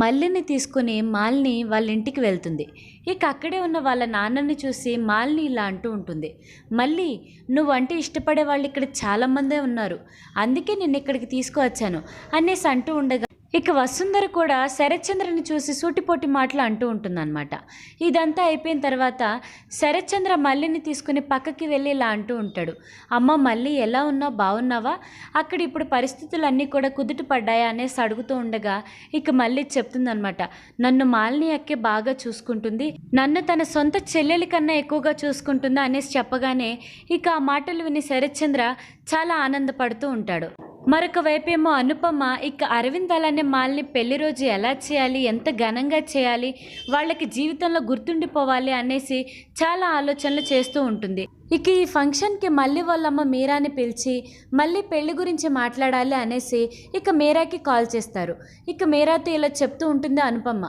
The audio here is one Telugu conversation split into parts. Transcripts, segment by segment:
మల్లిని తీసుకుని మాలిని వాళ్ళ ఇంటికి వెళ్తుంది. ఇక అక్కడే ఉన్న వాళ్ళ నాన్నని చూసి మాలిని ఇలా అంటూ ఉంటుంది. మళ్ళీ నువ్వంటే ఇష్టపడే వాళ్ళు ఇక్కడ చాలామందే ఉన్నారు. అందుకే నేను ఇక్కడికి తీసుకువచ్చాను అనేసి అంటూ ఉండగా ఇక వసుంధర కూడా శరత్చంద్రని చూసి సూటిపోటి మాటలు అంటూ ఉంటుందన్నమాట. ఇదంతా అయిపోయిన తర్వాత శరత్చంద్ర మల్లిని తీసుకుని పక్కకి వెళ్ళి ఇలా అంటూ ఉంటాడు. అమ్మ మళ్ళీ ఎలా ఉన్నావు? బాగున్నావా? అక్కడ ఇప్పుడు పరిస్థితులు అన్నీ కూడా కుదుట పడ్డాయా? అనేసి అడుగుతూ ఉండగా ఇక మళ్ళీ చెప్తుందనమాట నన్ను మాలిని అక్కే బాగా చూసుకుంటుంది. నన్ను తన సొంత చెల్లెలి కన్నా ఎక్కువగా చూసుకుంటుందా? అనేసి చెప్పగానే ఇక ఆ మాటలు విని శరత్చంద్ర చాలా ఆనందపడుతూ ఉంటాడు. మరొక వైపేమో అనుపమ ఇక అరవింద్ అలానే మాల్ని పెళ్ళి రోజు ఎలా చేయాలి ఎంత ఘనంగా చేయాలి వాళ్ళకి జీవితంలో గుర్తుండిపోవాలి అనేసి చాలా ఆలోచనలు చేస్తూ ఉంటుంది. ఇక ఈ ఫంక్షన్కి మళ్ళీ వాళ్ళమ్మ మీరాని పిలిచి మళ్ళీ పెళ్ళి గురించి మాట్లాడాలి అనేసి ఇక మీరాకి కాల్ చేస్తారు. ఇక మీరాతో ఇలా చెప్తూ ఉంటుంది అనుపమ.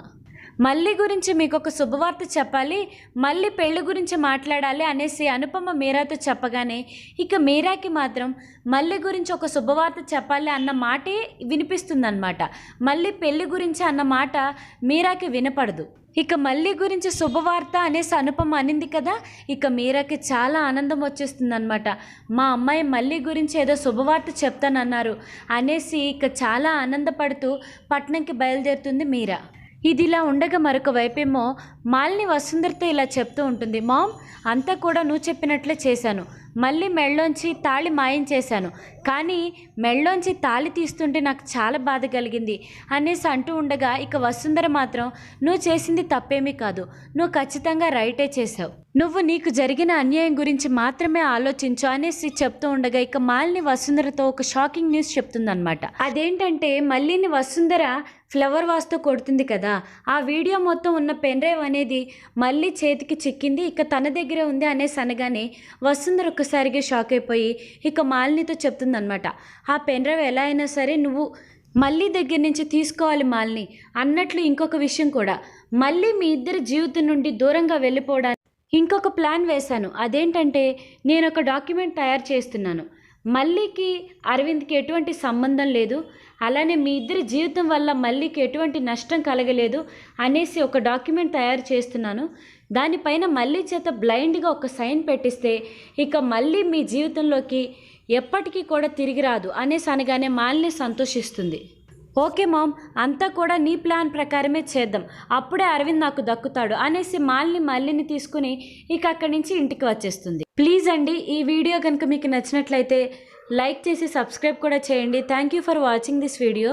మళ్ళీ గురించి మీకు ఒక శుభవార్త చెప్పాలి మళ్ళీ పెళ్ళి గురించి మాట్లాడాలి అనేసి అనుపమ మీరాతో చెప్పగానే ఇక మీరాకి మాత్రం మళ్ళీ గురించి ఒక శుభవార్త చెప్పాలి అన్న మాటే వినిపిస్తుందన్నమాట. మళ్ళీ పెళ్ళి గురించి అన్న మాట మీరాకి వినపడదు. ఇక మళ్ళీ గురించి శుభవార్త అనేసి అనుపమ అనింది కదా ఇక మీరాకి చాలా ఆనందం వచ్చేస్తుందన్నమాట. మా అమ్మాయి మళ్ళీ గురించి ఏదో శుభవార్త చెప్తానన్నారు అనేసి ఇక చాలా ఆనందపడుతూ పట్నంకి బయలుదేరుతుంది మీరా. ఇదిలా ఉండగా మరొక వైపేమో మాలిని వసుంధరతో ఇలా చెప్తూ ఉంటుంది మామ్ అంతా కూడా నువ్వు చెప్పినట్లే చేశాను. మళ్ళీ మెళ్ళలోంచి తాళి మాయం చేశాను. కానీ మెళ్ళలోంచి తాళి తీస్తుంటే నాకు చాలా బాధ కలిగింది అనేసి అంటూ ఉండగా ఇక వసుంధర మాత్రం నువ్వు చేసింది తప్పేమీ కాదు. నువ్వు ఖచ్చితంగా రైటే చేసావు నువ్వు నీకు జరిగిన అన్యాయం గురించి మాత్రమే ఆలోచించు అనేసి చెప్తూ ఉండగా ఇక మాలిని వసుంధరతో ఒక షాకింగ్ న్యూస్ చెప్తుందనమాట అదేంటంటే మళ్ళీని వసుంధర ఫ్లవర్ వాస్తో కొడుతుంది కదా. ఆ వీడియో మొత్తం ఉన్న పెన్ డ్రైవ్ అనేది మళ్ళీ చేతికి చిక్కింది ఇక తన దగ్గరే ఉంది అనేసి అనగానే వసుంధర ఒక్కసారిగా షాక్ అయిపోయి ఇక మాలినితో చెప్తుందనమాట ఆ పెన్ డ్రైవ్ ఎలా అయినా సరే నువ్వు మళ్ళీ దగ్గర నుంచి తీసుకోవాలి మాలిని అన్నట్లు ఇంకొక విషయం కూడా. మళ్ళీ మీ ఇద్దరి జీవితం నుండి దూరంగా వెళ్ళిపోవడానికి ఇంకొక ప్లాన్ వేశాను. అదేంటంటే నేను ఒక డాక్యుమెంట్ తయారు చేస్తున్నాను. మల్లీకి అరవింద్కి ఎటువంటి సంబంధం లేదు. అలానే మీ ఇద్దరి జీవితం వల్ల మల్లీకి ఎటువంటి నష్టం కలగలేదు అనేసి ఒక డాక్యుమెంట్ తయారు చేస్తున్నాను. దానిపైన మళ్ళీ చేత బ్లైండ్గా ఒక సైన్ పెట్టిస్తే ఇక మళ్ళీ మీ జీవితంలోకి ఎప్పటికీ కూడా తిరిగి రాదు అనేసి అనగానే మాలిని సంతోషిస్తుంది. ఓకే మామ్ అంతా కూడా నీ ప్లాన్ ప్రకారమే చేద్దాం. అప్పుడే అరవింద్ నాకు దక్కుతాడు అనేసి మాల్ని మల్లిని తీసుకుని ఇక అక్కడి నుంచి ఇంటికి వచ్చేస్తుంది. ప్లీజ్ అండి ఈ వీడియో కనుక మీకు నచ్చినట్లయితే లైక్ చేసి సబ్స్క్రైబ్ కూడా చేయండి. Thank you for watching this video.